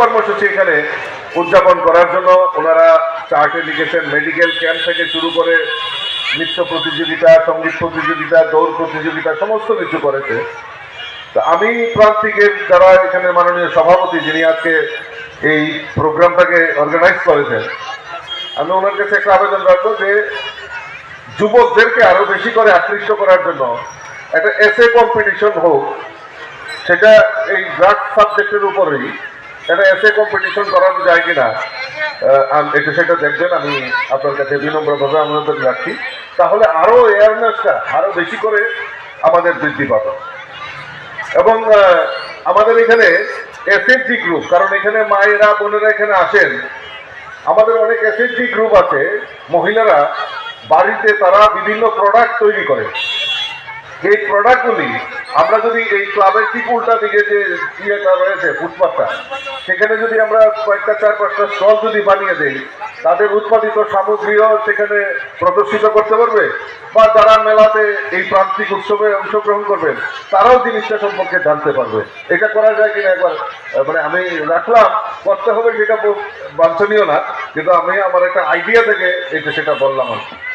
কর্মসূচি এখানে উদযাপন করার জন্য ওনারা চার্টে লিখেছেন মেডিকেল ক্যাম্প থেকে শুরু করে নৃত্য প্রতিযোগিতা, সংগীত প্রতিযোগিতা, দৌড় প্রতিযোগিতা, সমস্ত কিছু করেছে। তা আমি প্রান্তিকের যারা এখানে মাননীয় সভাপতি, যিনি আজকে এই প্রোগ্রামটাকে অর্গানাইজ করেছেন, আমি ওনার কাছে একটা আবেদন রাখব যে যুবকদেরকে আরও বেশি করে আকৃষ্ট করার জন্য একটা এসএ কম্পিটিশন হোক, সেটা এই ড্রাগ সাবজেক্টের উপরেই একটা এসে কম্পিটিশন করানো যায় কিনা একটু সেটা দেখবেন, আমি আপনার কাছে বিনম্রভাবে অনুরোধ রাখছি। তাহলে আরও অ্যাওয়ারনেসটা আরও বেশি করে আমাদের বৃদ্ধি পাবে। এবং আমাদের এখানে এসএসজি গ্রুপ কারণ এখানে মায়েরা, বোনেরা এখানে আসেন। আমাদের অনেক এসএসজি গ্রুপ আছে, মহিলারা বাড়িতে তারা বিভিন্ন প্রোডাক্ট তৈরি করে। এই প্রোডাক্টগুলি আমরা যদি এই ক্লাবের ঠিক উল্টা দিকে যে ইয়েটা রয়েছে ফুটপাথটা সেখানে যদি আমরা কয়েকটা চার পাঁচটা স্টল যদি বানিয়ে দেই, তাদের উৎপাদিত সামগ্রীও সেখানে প্রদর্শিত করতে পারবে বা যারা মেলাতে এই প্রান্তিক উৎসবে অংশগ্রহণ করবেন, তারাও জিনিসটা সম্পর্কে জানতে পারবে এটা করা যায় কিনা একবার মানে আমি রাখলাম, করতে হবে ব- বাঞ্ছনীয় না, কিন্তু আমি আমার একটা আইডিয়া থেকে এটা সেটা বললাম আর।